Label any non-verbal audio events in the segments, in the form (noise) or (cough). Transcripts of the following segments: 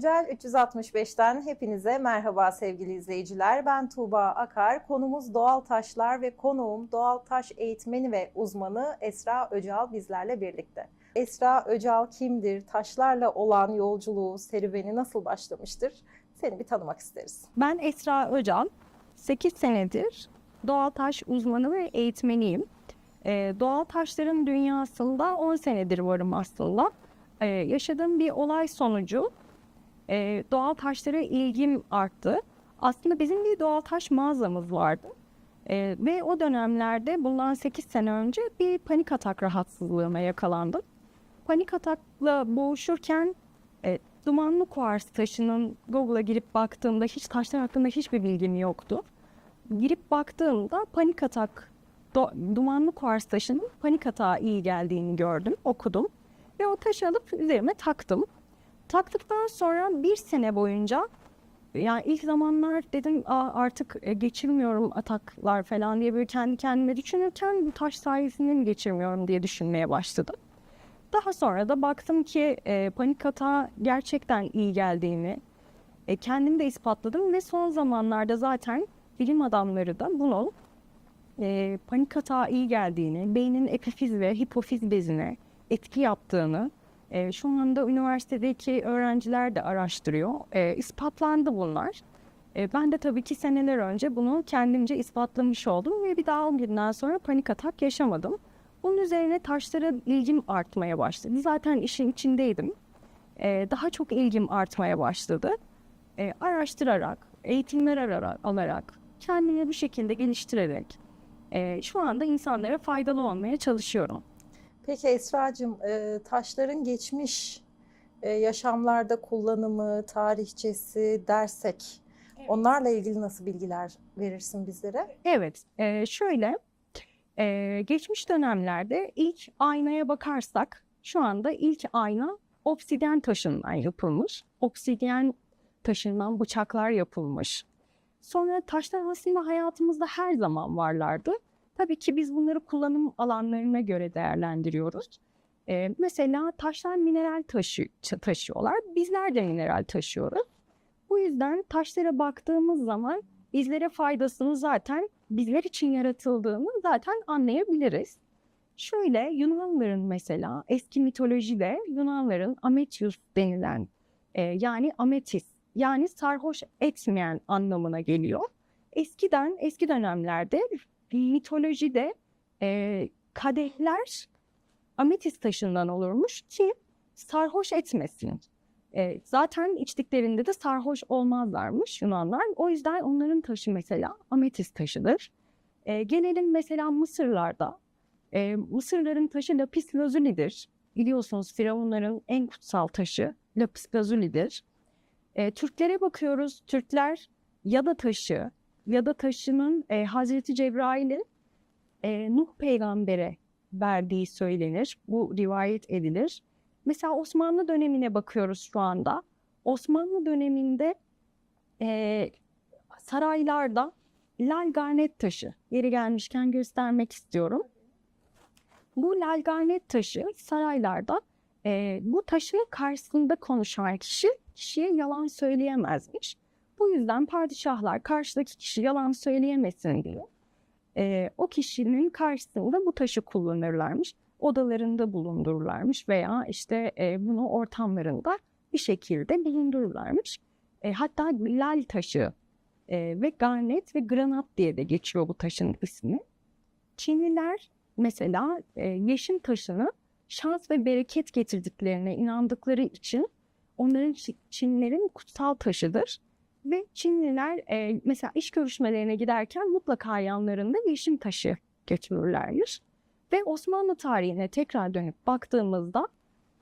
Güncel 365'ten hepinize merhaba sevgili izleyiciler. Ben Tuğba Akar. Konumuz doğal taşlar ve konuğum doğal taş eğitmeni ve uzmanı Esra Öcal bizlerle birlikte. Esra Öcal kimdir? Taşlarla olan yolculuğu, serüveni nasıl başlamıştır? Seni bir tanımak isteriz. Ben Esra Öcal. 8 senedir doğal taş uzmanı ve eğitmeniyim. Ee, doğal taşların dünyasında 10 senedir varım aslında. Ee, yaşadığım bir olay sonucu e, doğal taşlara ilgim arttı. Aslında bizim bir doğal taş mağazamız vardı. Ee, ve o dönemlerde bundan 8 sene önce bir panik atak rahatsızlığına yakalandım. Panik atakla boğuşurken e, dumanlı kuars taşının Google'a girip baktığımda hiç taşlar hakkında hiçbir bilgim yoktu. Girip baktığımda panik atak, do- dumanlı kuars taşının panik atağa iyi geldiğini gördüm, okudum. Ve o taşı alıp üzerime taktım. Taktıktan sonra bir sene boyunca yani ilk zamanlar dedim artık e, geçirmiyorum ataklar falan diye böyle kendi kendime düşünürken bu taş sayesinde mi geçirmiyorum diye düşünmeye başladım. Daha sonra da baktım ki e, panik atağa gerçekten iyi geldiğini e, kendim de ispatladım ve son zamanlarda zaten bilim adamları da bunun e, panik atağa iyi geldiğini, beynin epifiz ve hipofiz bezine etki yaptığını e, şu anda üniversitedeki öğrenciler de araştırıyor. E, ispatlandı bunlar. E, ben de tabii ki seneler önce bunu kendimce ispatlamış oldum ve bir daha 10 günden sonra panik atak yaşamadım. Bunun üzerine taşlara ilgim artmaya başladı. Zaten işin içindeydim. Ee, daha çok ilgim artmaya başladı. Ee, araştırarak, eğitimler ararak, alarak, kendimi bu şekilde geliştirerek e, şu anda insanlara faydalı olmaya çalışıyorum. Peki Esra'cığım e, taşların geçmiş e, yaşamlarda kullanımı, tarihçesi dersek onlarla ilgili nasıl bilgiler verirsin bizlere? Evet, e, şöyle geçmiş dönemlerde ilk aynaya bakarsak şu anda ilk ayna obsidyen taşından yapılmış. Obsidyen taşından bıçaklar yapılmış. Sonra taşlar aslında hayatımızda her zaman varlardı. Tabii ki biz bunları kullanım alanlarına göre değerlendiriyoruz. E, mesela taşlar mineral taşı, taşıyorlar. Bizler de mineral taşıyoruz. Bu yüzden taşlara baktığımız zaman bizlere faydasını zaten bizler için yaratıldığını zaten anlayabiliriz. Şöyle Yunanların mesela eski mitolojide Yunanların Amethyus denilen e, yani ametis yani sarhoş etmeyen anlamına geliyor. Eskiden eski dönemlerde mitolojide e, kadehler ametis taşından olurmuş ki sarhoş etmesin. E, zaten içtiklerinde de sarhoş olmazlarmış Yunanlar. O yüzden onların taşı mesela ametis taşıdır. E, gelelim mesela Mısırlarda. E, Mısırların taşı lapis lazulidir. Biliyorsunuz Firavunların en kutsal taşı lapis lazulidir. E, Türklere bakıyoruz. Türkler ya da taşı ya da taşının e, Hazreti Cebrail'in e, Nuh peygambere verdiği söylenir. Bu rivayet edilir. Mesela Osmanlı dönemine bakıyoruz şu anda. Osmanlı döneminde e, saraylarda lal garnet taşı, yeri gelmişken göstermek istiyorum. Bu lal garnet taşı saraylarda e, bu taşın karşısında konuşan kişi kişiye yalan söyleyemezmiş. Bu yüzden padişahlar karşıdaki kişi yalan söyleyemesin diye e, o kişinin karşısında bu taşı kullanırlarmış odalarında bulundururlarmış veya işte e, bunu ortamlarında bir şekilde bulundururlarmış. E, hatta lal taşı e, ve garnet ve granat diye de geçiyor bu taşın ismi. Çinliler mesela e, yeşim taşını şans ve bereket getirdiklerine inandıkları için onların Çinlilerin kutsal taşıdır. Ve Çinliler e, mesela iş görüşmelerine giderken mutlaka yanlarında yeşim taşı götürürlermiş. Ve Osmanlı tarihine tekrar dönüp baktığımızda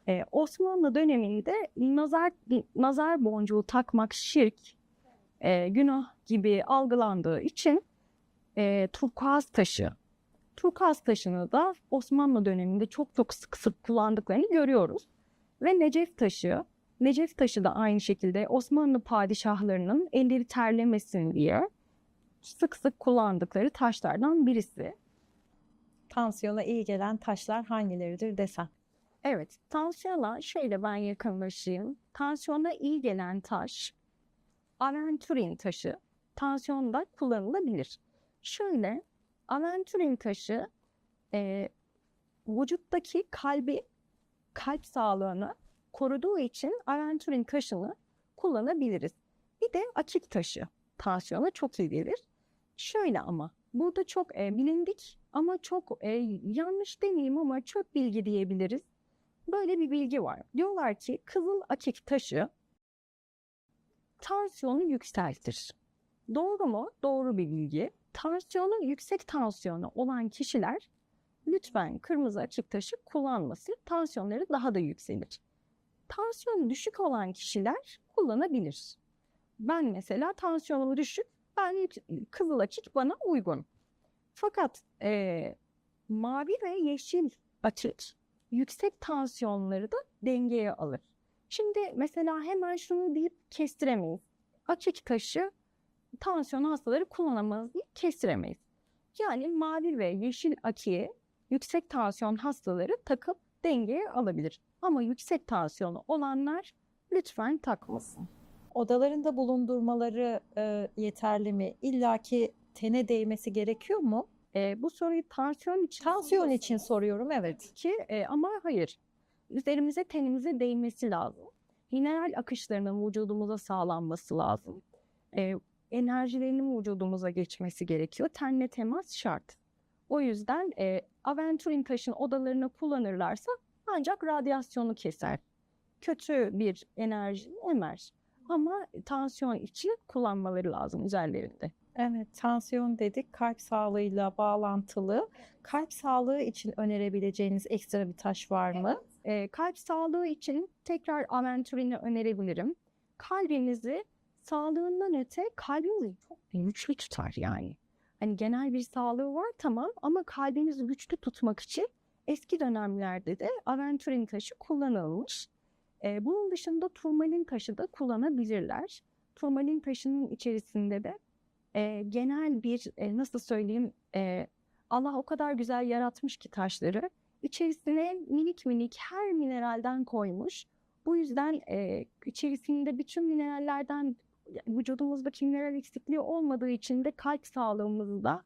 e, Osmanlı döneminde nazar nazar boncuğu takmak şirk, e, günah gibi algılandığı için e, turkuaz taşı, turkuaz taşını da Osmanlı döneminde çok çok sık sık kullandıklarını görüyoruz. Ve Necef taşı, Necef taşı da aynı şekilde Osmanlı padişahlarının elleri terlemesin diye sık sık kullandıkları taşlardan birisi Tansiyona iyi gelen taşlar hangileridir desen? Evet, tansiyona şöyle ben yakınlaşayım. Tansiyona iyi gelen taş, aventurin taşı, tansiyonda kullanılabilir. Şöyle, aventurin taşı e, vücuttaki kalbi, kalp sağlığını koruduğu için aventurin taşını kullanabiliriz. Bir de akik taşı tansiyona çok iyi gelir. Şöyle ama burada çok e, bilindik ama çok e, yanlış demeyeyim ama çok bilgi diyebiliriz. Böyle bir bilgi var. Diyorlar ki kızıl akik taşı tansiyonu yükseltir. Doğru mu? Doğru bir bilgi. Tansiyonu yüksek tansiyonu olan kişiler lütfen kırmızı açık taşı kullanmasın. Tansiyonları daha da yükselir. Tansiyonu düşük olan kişiler kullanabilir. Ben mesela tansiyonum düşük, ben kızıl açık bana uygun. Fakat eee, mavi ve yeşil açık yüksek tansiyonları da dengeye alır. Şimdi mesela hemen şunu deyip kestiremeyiz. Açık taşı tansiyon hastaları kullanamaz deyip kestiremeyiz. Yani mavi ve yeşil akiye yüksek tansiyon hastaları takıp dengeye alabilir. Ama yüksek tansiyonu olanlar lütfen takmasın. Odalarında bulundurmaları e, yeterli mi? İlla ki tene değmesi gerekiyor mu? Ee, bu soruyu tansiyon için Tansiyon için soruyorum evet. ki e, ama hayır. Üzerimize tenimize değmesi lazım. Mineral akışlarının vücudumuza sağlanması lazım. E, enerjilerinin vücudumuza geçmesi gerekiyor. Tenle temas şart. O yüzden e, aventurin taşın odalarını kullanırlarsa ancak radyasyonu keser. Kötü bir enerji emer. Ama tansiyon için kullanmaları lazım üzerlerinde. Evet, tansiyon dedik. Kalp sağlığıyla bağlantılı. Kalp sağlığı için önerebileceğiniz ekstra bir taş var mı? E, kalp sağlığı için tekrar aventurini önerebilirim. Kalbinizi sağlığından öte kalbinizi çok güçlü tutar yani. Hani genel bir sağlığı var tamam ama kalbinizi güçlü tutmak için eski dönemlerde de aventurin taşı kullanılmış. E, bunun dışında turmalin taşı da kullanabilirler. Turmalin taşının içerisinde de e, genel bir e, nasıl söyleyeyim e, Allah o kadar güzel yaratmış ki taşları içerisine minik minik her mineralden koymuş. Bu yüzden e, içerisinde bütün minerallerden vücudumuzdaki mineral eksikliği olmadığı için de kalp sağlığımızda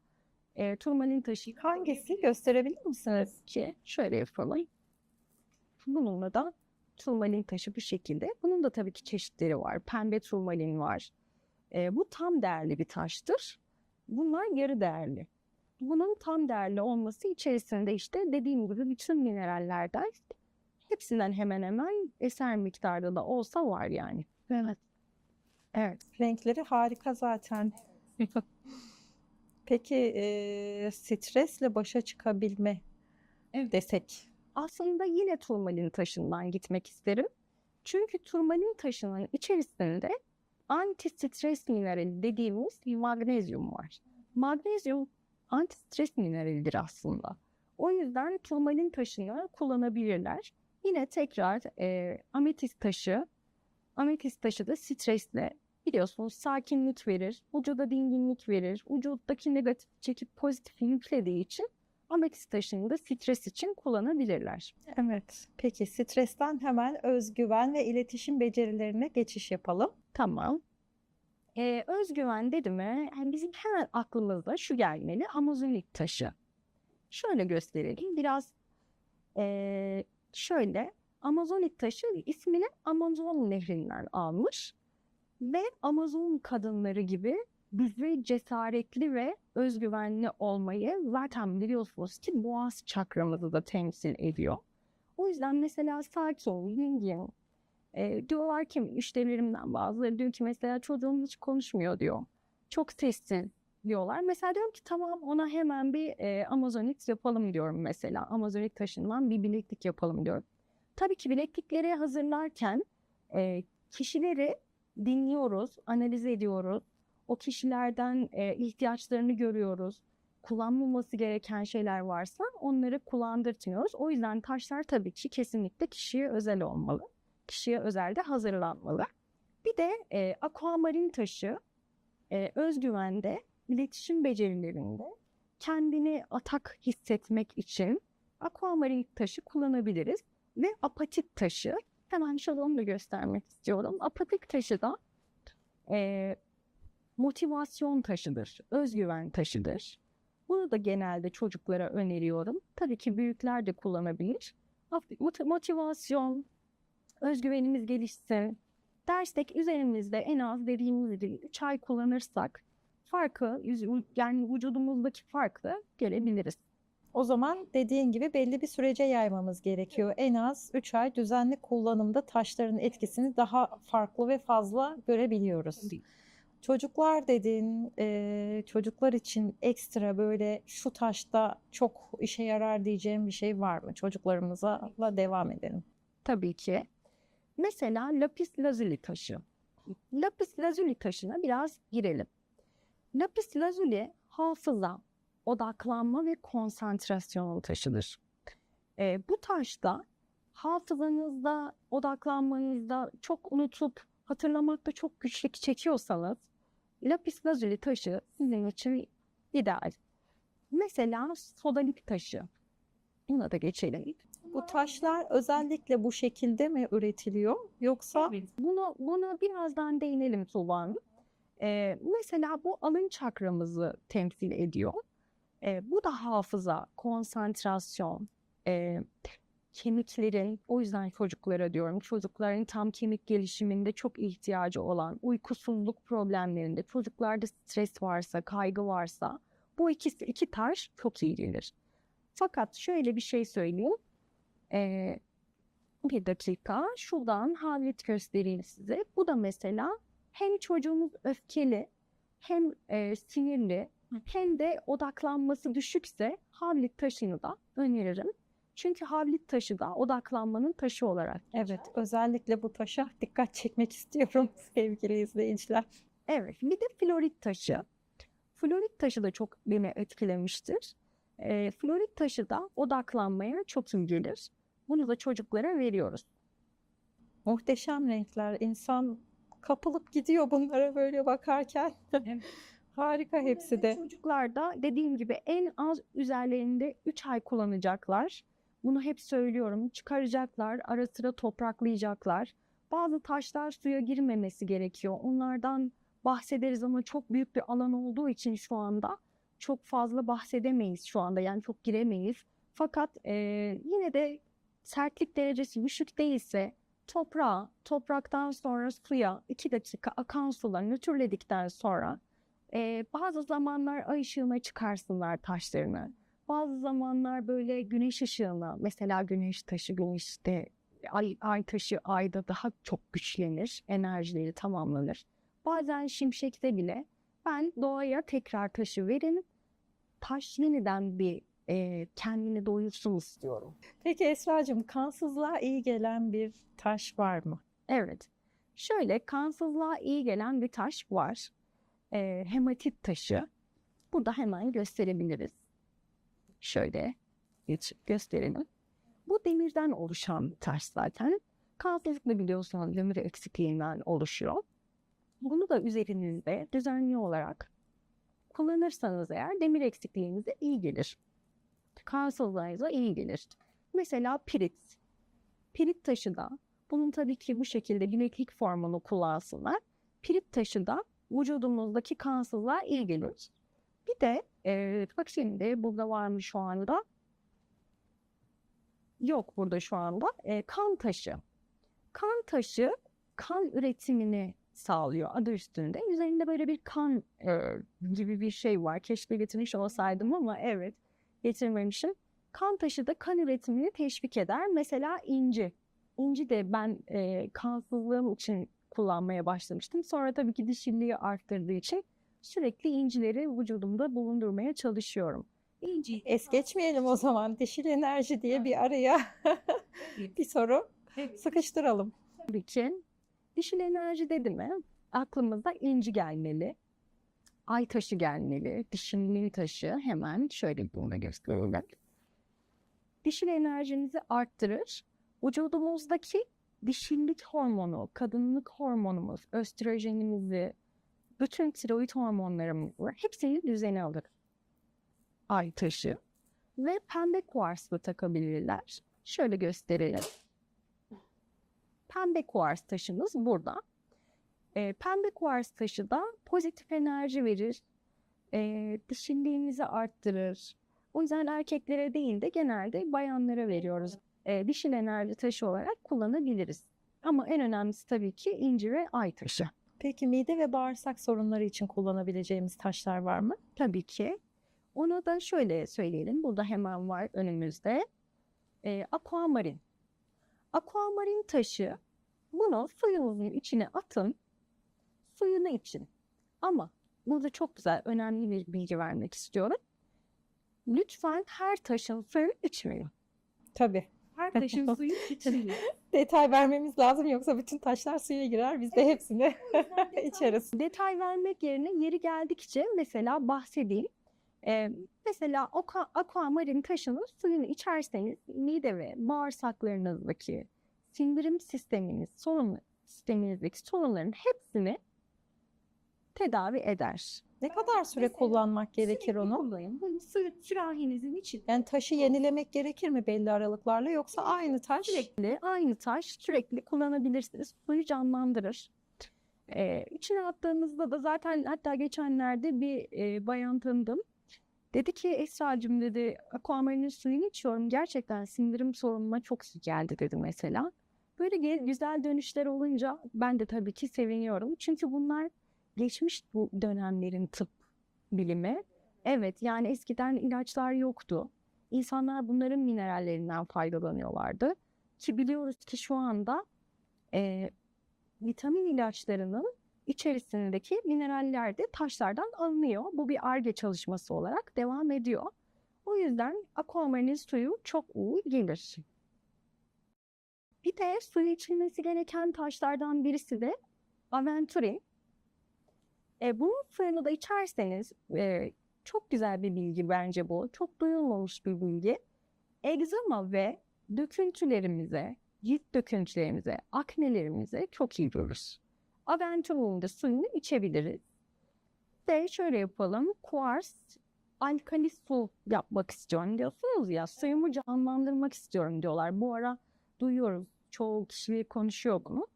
e, turmalin taşı Hangisi? Gösterebilir misiniz? ki şöyle yapalım. Bununla da turmalin taşı bu şekilde. Bunun da tabii ki çeşitleri var. Pembe turmalin var. E, bu tam değerli bir taştır. Bunlar yarı değerli. Bunun tam değerli olması içerisinde işte dediğim gibi bütün minerallerden hepsinden hemen hemen eser miktarda da olsa var yani. Evet. Evet. Renkleri harika zaten. Peki e, stresle başa çıkabilme Evet. desek. Aslında yine turmalin taşından gitmek isterim. Çünkü turmalin taşının içerisinde anti-stres minerali dediğimiz bir magnezyum var. Magnezyum anti-stres mineralidir aslında. O yüzden turmalin taşını kullanabilirler. Yine tekrar e, ametist taşı, ametist taşı da stresle biliyorsunuz sakinlik verir, vücuda dinginlik verir, vücuttaki negatif çekip pozitif yüklediği için ametist taşını da stres için kullanabilirler. Evet. Peki stresten hemen özgüven ve iletişim becerilerine geçiş yapalım. Tamam. Ee, özgüven dedi mi yani bizim hemen aklımızda şu gelmeli Amazonik taşı. Şöyle gösterelim biraz ee, şöyle Amazonik taşı ismini Amazon nehrinden almış ve Amazon kadınları gibi güçlü, cesaretli ve özgüvenli olmayı zaten biliyorsunuz ki boğaz çakramızı da temsil ediyor. O yüzden mesela sakin, dingin, e, diyorlar ki müşterilerimden bazıları diyor ki mesela çocuğum hiç konuşmuyor diyor. Çok sessiz diyorlar. Mesela diyorum ki tamam ona hemen bir e, Amazonit yapalım diyorum mesela. Amazonit taşından bir bileklik yapalım diyorum. Tabii ki bileklikleri hazırlarken e, kişileri dinliyoruz, analiz ediyoruz. O kişilerden e, ihtiyaçlarını görüyoruz. Kullanılması gereken şeyler varsa onları kullandırtmıyoruz. O yüzden taşlar tabii ki kesinlikle kişiye özel olmalı kişiye özel de hazırlanmalı. Bir de e, aquamarin taşı e, özgüvende, iletişim becerilerinde kendini atak hissetmek için aquamarin taşı kullanabiliriz. ve apatit taşı. Hemen şöyle da göstermek istiyorum. Apatit taşı da eee, motivasyon taşıdır, özgüven taşıdır. Bunu da genelde çocuklara öneriyorum. Tabii ki büyükler de kullanabilir. Motivasyon, özgüvenimiz gelişsin. Derstek üzerimizde en az dediğimiz gibi 3 ay kullanırsak farkı, yani vücudumuzdaki farkı görebiliriz. O zaman dediğin gibi belli bir sürece yaymamız gerekiyor. En az 3 ay düzenli kullanımda taşların etkisini daha farklı ve fazla görebiliyoruz. Çocuklar dedin, eee, çocuklar için ekstra böyle şu taşta çok işe yarar diyeceğim bir şey var mı? Çocuklarımıza devam edelim. Tabii ki. Mesela lapis lazuli taşı. Lapis lazuli taşına biraz girelim. Lapis lazuli hafıza, odaklanma ve konsantrasyon taşıdır. Ee, bu taşta hafızanızda, odaklanmanızda çok unutup hatırlamakta çok güçlük çekiyorsanız lapis lazuli taşı sizin için ideal. Mesela sodalit taşı. Buna da geçelim. Bu taşlar özellikle bu şekilde mi üretiliyor yoksa Bunu, buna birazdan değinelim Tuğba Hanım. Ee, mesela bu alın çakramızı temsil ediyor. Ee, bu da hafıza, konsantrasyon, e, kemiklerin, o yüzden çocuklara diyorum, çocukların tam kemik gelişiminde çok ihtiyacı olan uykusuzluk problemlerinde, çocuklarda stres varsa, kaygı varsa bu ikisi iki taş çok iyi gelir. Fakat şöyle bir şey söyleyeyim. Ee, bir dakika. Şuradan havlet göstereyim size. Bu da mesela hem çocuğumuz öfkeli hem e, sinirli hem de odaklanması düşükse havlit taşını da öneririm. Çünkü havlit taşı da odaklanmanın taşı olarak. evet özellikle bu taşa dikkat çekmek (laughs) istiyorum sevgili izleyiciler. Evet, bir de florit taşı. Florit taşı da çok beni etkilemiştir. E, florit taşı da odaklanmaya çok iyi gelir. Bunu da çocuklara veriyoruz. Muhteşem renkler. İnsan kapılıp gidiyor bunlara böyle bakarken. (laughs) Harika hepsi de. Çocuklar da dediğim gibi en az üzerlerinde 3 ay kullanacaklar. Bunu hep söylüyorum. Çıkaracaklar, ara sıra topraklayacaklar. Bazı taşlar suya girmemesi gerekiyor. Onlardan bahsederiz ama çok büyük bir alan olduğu için şu anda çok fazla bahsedemeyiz şu anda. Yani çok giremeyiz. Fakat eee, yine de sertlik derecesi düşük değilse toprağa, topraktan sonra suya 2 dakika akan sula nötrledikten sonra ee, bazı zamanlar ay ışığına çıkarsınlar taşlarını. Bazı zamanlar böyle güneş ışığına, mesela güneş taşı güneşte, ay, ay taşı ayda daha çok güçlenir, enerjileri tamamlanır. Bazen şimşekte bile ben doğaya tekrar taşı verin, taş yeniden bir e, kendini doyursun istiyorum. Peki Esra'cığım kansızlığa iyi gelen bir taş var mı? Evet, şöyle kansızlığa iyi gelen bir taş var. E, hematit taşı. Burada hemen gösterebiliriz. Şöyle geç, gösterelim. Bu demirden oluşan taş zaten. Kansızlık da biliyorsunuz demir eksikliğinden oluşuyor. Bunu da üzerinizde düzenli olarak kullanırsanız eğer demir eksikliğinize iyi gelir. Kansızlığınıza iyi gelir. Mesela pirit. Pirit taşı da bunun tabii ki bu şekilde bileklik formunu kullansınlar. Pirit taşı da vücudumuzdaki kansızlığa iyi gelir. Bir de e, bak şimdi burada var mı şu anda? Yok burada şu anda. E, kan taşı. Kan taşı kan üretimini sağlıyor adı üstünde. Üzerinde böyle bir kan e, gibi bir şey var. Keşke getirmiş olsaydım ama evet getirmemişim. Kan taşı da kan üretimini teşvik eder. Mesela inci. İnci de ben e, kansızlığım için kullanmaya başlamıştım. Sonra tabii ki dişilliği arttırdığı için sürekli incileri vücudumda bulundurmaya çalışıyorum. İnci Es geçmeyelim o zaman. Dişil enerji diye bir araya (laughs) bir soru sıkıştıralım. tabii ki dişil enerji dedi mi aklımıza inci gelmeli. Ay taşı gelmeli. Dişinin taşı hemen şöyle bunu gösterelim. Dişil enerjinizi arttırır. Vücudumuzdaki dişillik hormonu, kadınlık hormonumuz, östrojenimizi, bütün tiroid hormonlarımızı hepsini düzene alır. Ay taşı ve pembe kuarsla takabilirler. Şöyle gösterelim. pembe kuvars taşımız burada. Ee, pembe kuvars taşı da pozitif enerji verir, e, dişilliğinizi arttırır. O yüzden erkeklere değil de genelde bayanlara veriyoruz. E, dişil enerji taşı olarak kullanabiliriz. Ama en önemlisi tabii ki inci ve ay taşı. Peki mide ve bağırsak sorunları için kullanabileceğimiz taşlar var mı? Tabii ki. Onu da şöyle söyleyelim. Burada hemen var önümüzde. E, aquamarin. Aquamarin taşı bunu suyunuzun içine atın. Suyunu için. Ama burada çok güzel, önemli bir bilgi vermek istiyorum. Lütfen her taşın suyu içmeyin. Tabii. Her taşın suyu içmeyin. (laughs) Detay vermemiz lazım yoksa bütün taşlar suya girer. Biz de hepsini (laughs) içeriz. Detay vermek yerine yeri geldikçe mesela bahsedeyim. Ee, mesela aquamarin taşının suyunu içerseniz mide ve bağırsaklarınızdaki sindirim sisteminiz, sorun sisteminizdeki sorunların hepsini tedavi eder. Ne kadar süre Mesela kullanmak gerekir Sürekli onu? kullanın. Bunu su sürahinizin içine Yani taşı yenilemek gerekir mi belli aralıklarla yoksa aynı taş? sürekli aynı taş sürekli kullanabilirsiniz. Suyu canlandırır. Ee, içine attığınızda da zaten hatta geçenlerde bir e, bayan tanıdım. Dedi ki Esra'cığım dedi aquamarinin suyunu içiyorum. Gerçekten sindirim sorunuma çok iyi geldi dedi mesela. Böyle ge- güzel dönüşler olunca ben de tabii ki seviniyorum. Çünkü bunlar geçmiş bu dönemlerin tıp bilimi. Evet yani eskiden ilaçlar yoktu. İnsanlar bunların minerallerinden faydalanıyorlardı. Ki biliyoruz ki şu anda e, vitamin ilaçlarının içerisindeki mineraller de taşlardan alınıyor. Bu bir ARGE çalışması olarak devam ediyor. O yüzden aquamarinin suyu çok iyi gelir. Bir de suyu içilmesi gereken taşlardan birisi de aventurin. E, bunun suyunu da içerseniz e, çok güzel bir bilgi bence bu. Çok duyulmamış bir bilgi. Egzama ve döküntülerimize, cilt döküntülerimize, aknelerimize çok iyi gelir. Aventurine de suyunu içebiliriz. De şöyle yapalım. Kuars alkali su yapmak istiyorum diyorsunuz ya. Suyumu canlandırmak istiyorum diyorlar. Bu ara duyuyoruz. Çoğu kişi konuşuyor bunu.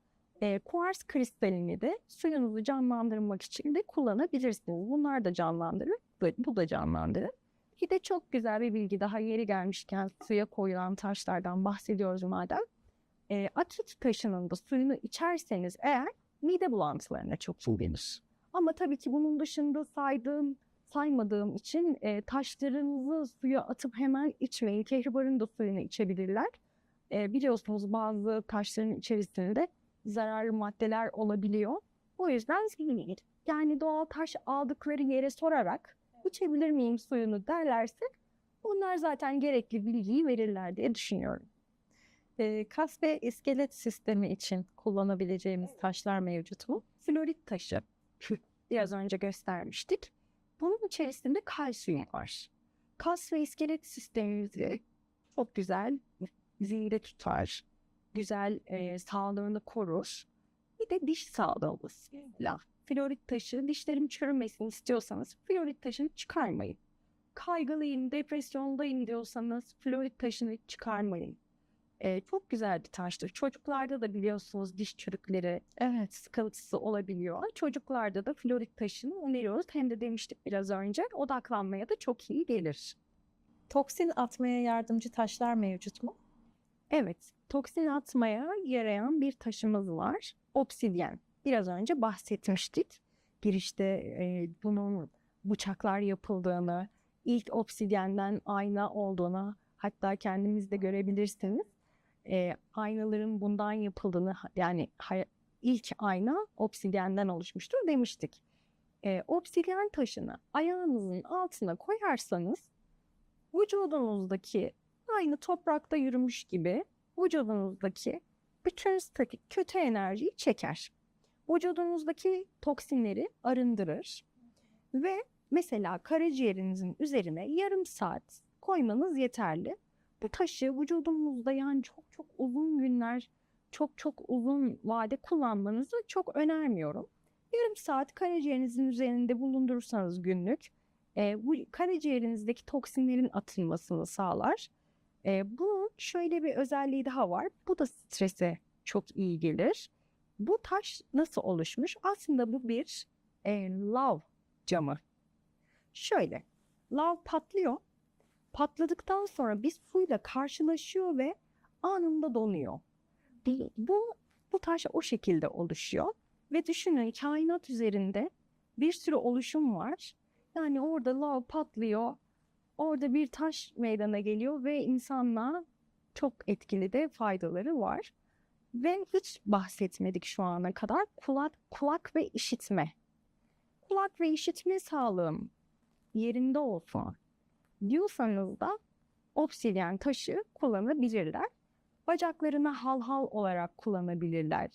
E, kuars kristalini de suyunuzu canlandırmak için de kullanabilirsiniz. Bunlar da canlandırır. Bu, da canlandırır. Bir de çok güzel bir bilgi daha yeri gelmişken suya koyulan taşlardan bahsediyoruz madem. E, akit taşının da suyunu içerseniz eğer mide bulantılarına çok iyi. Ama tabii ki bunun dışında saydığım, saymadığım için e, taşlarınızı suya atıp hemen içmeyin. Kehribarın da suyunu içebilirler. E, biliyorsunuz bazı taşların içerisinde zararlı maddeler olabiliyor. O yüzden silmeyin. Yani doğal taş aldıkları yere sorarak içebilir miyim suyunu derlerse onlar zaten gerekli bilgiyi verirler diye düşünüyorum. Ee, kas ve iskelet sistemi için kullanabileceğimiz taşlar mevcut mu? Florit taşı. (laughs) Biraz önce göstermiştik. Bunun içerisinde kalsiyum var. Kas ve iskelet sistemimizi çok güzel zinde tutar. Güzel e, sağlığını korur. Bir de diş sağlığımızla. Florit taşı dişlerim çürümesin istiyorsanız florit taşını çıkarmayın. Kaygılıyım, depresyondayım diyorsanız florit taşını çıkarmayın. E, çok güzel bir taştır. Çocuklarda da biliyorsunuz diş çürükleri Evet. sıkıntısı olabiliyor. Çocuklarda da florit taşını öneriyoruz. Hem de demiştik biraz önce odaklanmaya da çok iyi gelir. Toksin atmaya yardımcı taşlar mevcut mu? Evet, toksin atmaya yarayan bir taşımız var. Obsidyen. Biraz önce bahsetmiştik. Girişte e, bunun bıçaklar yapıldığını, ilk obsidyenden ayna olduğunu hatta kendiniz de görebilirsiniz. E, aynaların bundan yapıldığını yani ilk ayna obsidyenden oluşmuştur demiştik. E, obsidyen taşını ayağınızın altına koyarsanız vücudunuzdaki aynı toprakta yürümüş gibi vücudunuzdaki bütün statik kötü enerjiyi çeker. Vücudunuzdaki toksinleri arındırır ve mesela karaciğerinizin üzerine yarım saat koymanız yeterli. Bu taşı vücudumuzda yani çok çok uzun günler, çok çok uzun vade kullanmanızı çok önermiyorum. Yarım saat karaciğerinizin üzerinde bulundurursanız günlük, e, bu karaciğerinizdeki toksinlerin atılmasını sağlar. E, bunun şöyle bir özelliği daha var. Bu da strese çok iyi gelir. Bu taş nasıl oluşmuş? Aslında bu bir e, lav camı. Şöyle, lav patlıyor. Patladıktan sonra bir suyla karşılaşıyor ve anında donuyor. Bu, bu, taş o şekilde oluşuyor. Ve düşünün kainat üzerinde bir sürü oluşum var. Yani orada lav patlıyor. Orada bir taş meydana geliyor ve insanlığa çok etkili de faydaları var. Ve hiç bahsetmedik şu ana kadar kulak, kulak ve işitme. Kulak ve işitme sağlığım yerinde olsun diyorsanız da obsidyen taşı kullanabilirler. Bacaklarına hal hal olarak kullanabilirler.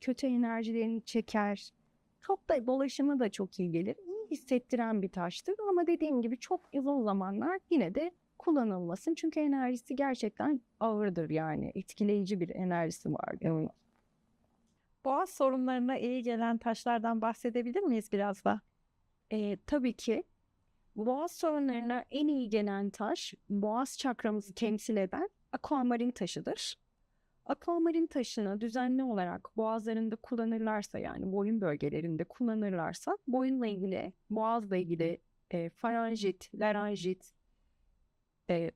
Kötü enerjilerini çeker. Çok da dolaşımı da çok iyi gelir. Hissettiren bir taştır ama dediğim gibi çok uzun zamanlar yine de kullanılmasın. Çünkü enerjisi gerçekten ağırdır yani. Etkileyici bir enerjisi var. Yani Boğaz sorunlarına iyi gelen taşlardan bahsedebilir miyiz biraz da? Ee, tabii ki boğaz sorunlarına en iyi gelen taş boğaz çakramızı temsil eden aquamarin taşıdır. Aquamarin taşını düzenli olarak boğazlarında kullanırlarsa yani boyun bölgelerinde kullanırlarsa boyunla ilgili, boğazla ilgili e, faranjit, laranjit, e,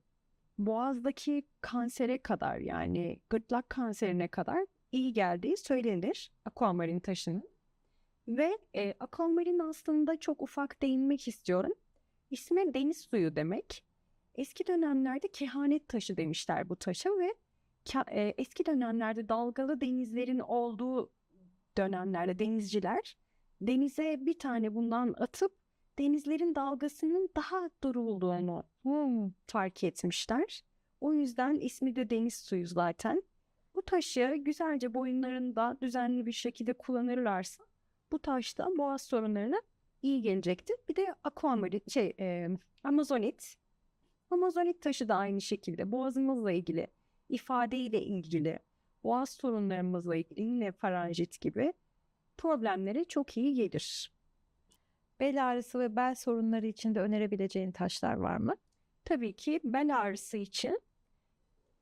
boğazdaki kansere kadar yani gırtlak kanserine kadar iyi geldiği söylenir aquamarin taşının. Ve e, aquamarin aslında çok ufak değinmek istiyorum. İsmi deniz suyu demek. Eski dönemlerde kehanet taşı demişler bu taşa ve eski dönemlerde dalgalı denizlerin olduğu dönemlerde denizciler denize bir tane bundan atıp denizlerin dalgasının daha durulduğunu hmm, fark etmişler. O yüzden ismi de deniz suyu zaten. Bu taşı güzelce boyunlarında düzenli bir şekilde kullanırlarsa bu taş da boğaz sorunlarına iyi gelecektir. Bir de aquamarin, şey, e, amazonit. Amazonit taşı da aynı şekilde boğazımızla ilgili, ifadeyle ilgili, boğaz sorunlarımızla ilgili yine faranjit gibi problemlere çok iyi gelir. Bel ağrısı ve bel sorunları için de önerebileceğin taşlar var mı? Tabii ki bel ağrısı için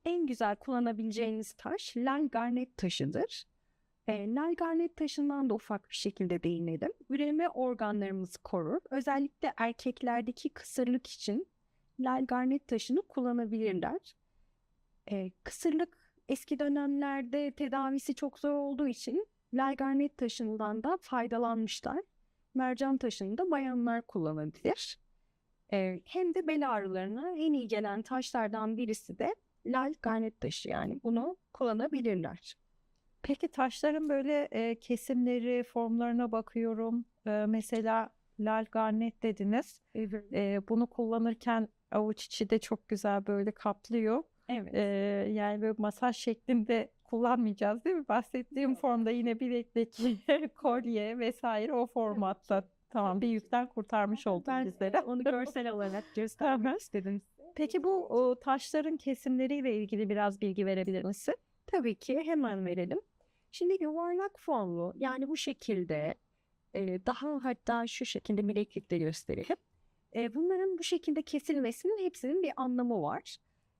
en güzel kullanabileceğiniz taş lal garnet taşıdır. E, lal garnet taşından da ufak bir şekilde değinelim. Üreme organlarımızı korur. Özellikle erkeklerdeki kısırlık için lal garnet taşını kullanabilirler. E, kısırlık eski dönemlerde tedavisi çok zor olduğu için lal garnet taşından da faydalanmışlar. Mercan taşını da bayanlar kullanabilir. E, hem de bel ağrılarına en iyi gelen taşlardan birisi de lal garnet taşı yani bunu kullanabilirler. Peki taşların böyle e, kesimleri, formlarına bakıyorum. E, mesela lal garnet dediniz. E, bunu kullanırken avuç içi de çok güzel böyle kaplıyor. Evet. E, yani böyle masaj şeklinde kullanmayacağız değil mi? Bahsettiğim formda yine bileklik, (laughs) kolye vesaire o formatta. Tamam bir yükten kurtarmış olduk ben bizlere. onu görsel (laughs) olarak göstermek istedim. Peki bu o, taşların kesimleriyle ilgili biraz bilgi verebilir misin? Tabii ki hemen verelim. Şimdi yuvarlak formlu yani bu şekilde e, daha hatta şu şekilde bileklikte gösterelim. E, bunların bu şekilde kesilmesinin hepsinin bir anlamı var.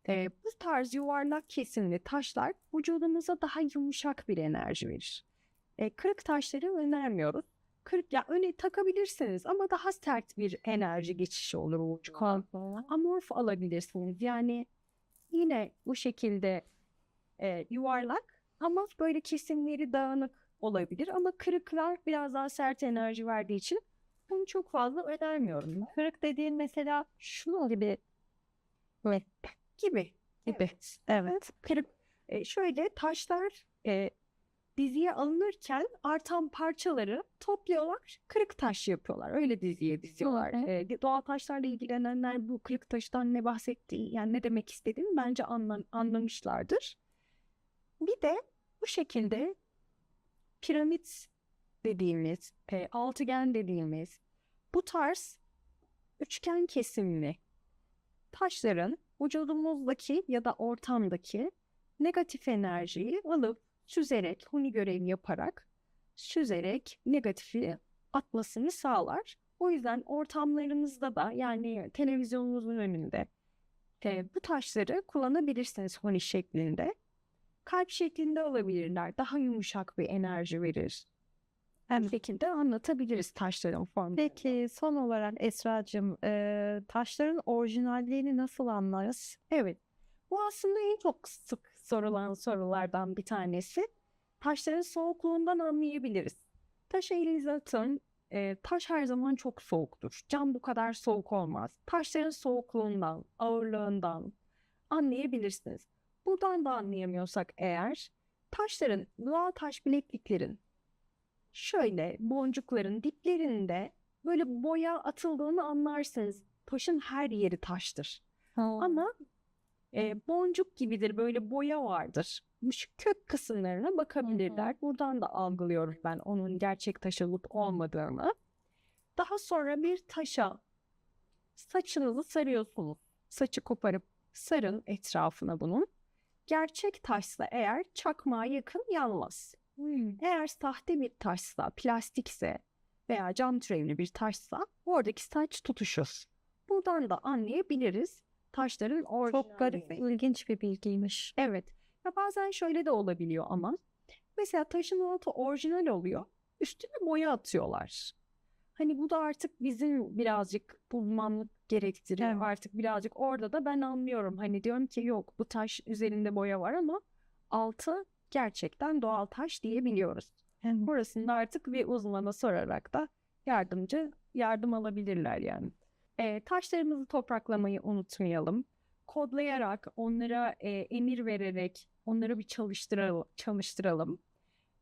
E, bu tarz yuvarlak kesimli taşlar vücudumuza daha yumuşak bir enerji verir. E, kırık taşları önermiyoruz. Kırık ya öne takabilirsiniz ama daha sert bir enerji geçişi olur vücuda. Amorf alabilirsiniz. Yani yine bu şekilde e, yuvarlak ama böyle kesimleri dağınık olabilir. Ama kırıklar biraz daha sert enerji verdiği için bunu çok fazla önermiyorum. Kırık dediğin mesela şunu gibi mi? Gibi. Gibi. Evet. Kırık. E, şöyle taşlar e, diziye alınırken artan parçaları topluyorlar, kırık taş yapıyorlar. Öyle diziye diziyorlar. Hı. E, doğal taşlarla ilgilenenler bu kırık taştan ne bahsettiği, yani ne demek istediğini bence anla- anlamışlardır. Bir de bu şekilde piramit dediğimiz, e, altıgen dediğimiz bu tarz üçgen kesimli taşların vücudumuzdaki ya da ortamdaki negatif enerjiyi alıp süzerek, huni görevi yaparak süzerek negatifi atmasını sağlar. O yüzden ortamlarınızda da yani televizyonunuzun önünde e, bu taşları kullanabilirsiniz huni şeklinde. kalp şeklinde olabilirler. Daha yumuşak bir enerji verir. Bu şekilde anlatabiliriz taşların formunu. Peki son olarak Esra'cığım e, taşların orijinalliğini nasıl anlarız? Evet. Bu aslında en çok sık sorulan sorulardan bir tanesi. Taşların soğukluğundan anlayabiliriz. Taşı elinize atın. e, taş her zaman çok soğuktur. Cam bu kadar soğuk olmaz. Taşların soğukluğundan, ağırlığından anlayabilirsiniz. Buradan da anlayamıyorsak eğer taşların, doğal taş bilekliklerin şöyle boncukların diplerinde böyle boya atıldığını anlarsınız. Taşın her yeri taştır. Ama e, boncuk gibidir böyle boya vardır. Şu kök kısımlarına bakabilirler. Buradan da algılıyorum ben onun gerçek taş olup olmadığını. Daha sonra bir taşa saçınızı sarıyorsunuz. Saçı koparıp sarın etrafına bunun. Gerçek taşsa eğer çakmağa yakın yanmaz. Eğer sahte bir taşsa, plastikse veya cam türevli bir taşsa oradaki saç tutuşur. Buradan da anlayabiliriz taşların orijinalliğini. Çok garip ve ilginç bir bilgiymiş. Evet. Ya bazen şöyle de olabiliyor ama. Mesela taşın altı orijinal oluyor. Üstüne boya atıyorlar. Hani bu da artık bizim birazcık bulmanlık gerektiriyor. Evet. Artık birazcık orada da ben anlıyorum. Hani diyorum ki yok bu taş üzerinde boya var ama altı gerçekten doğal taş diyebiliyoruz. Evet. Burasında artık bir uzmana sorarak da yardımcı yardım alabilirler yani. E, taşlarımızı topraklamayı unutmayalım. Kodlayarak, onlara e, emir vererek onları bir çalıştıralım. çalıştıralım.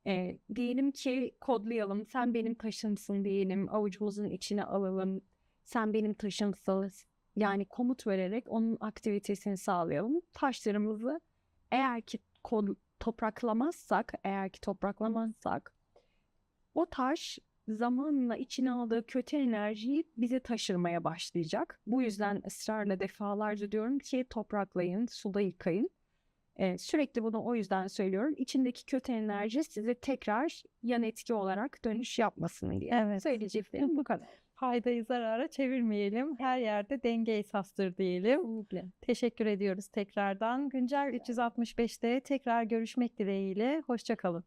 E, diyelim ki kodlayalım. Sen benim taşımsın diyelim. Avucumuzun içine alalım. Sen benim taşımsın. Yani komut vererek onun aktivitesini sağlayalım. Taşlarımızı eğer ki kod, topraklamazsak, eğer ki topraklamazsak o taş zamanla içine aldığı kötü enerjiyi bize taşırmaya başlayacak. Bu yüzden ısrarla defalarca diyorum ki topraklayın, suda yıkayın. Ee, sürekli bunu o yüzden söylüyorum. İçindeki kötü enerji size tekrar yan etki olarak dönüş yapmasın diye. Evet. Söyleyeceklerim bu kadar. Faydayı zarara çevirmeyelim. Her yerde denge esastır diyelim. Kesinlikle. Teşekkür ediyoruz tekrardan. Güncel 365'te tekrar görüşmek dileğiyle. Hoşçakalın.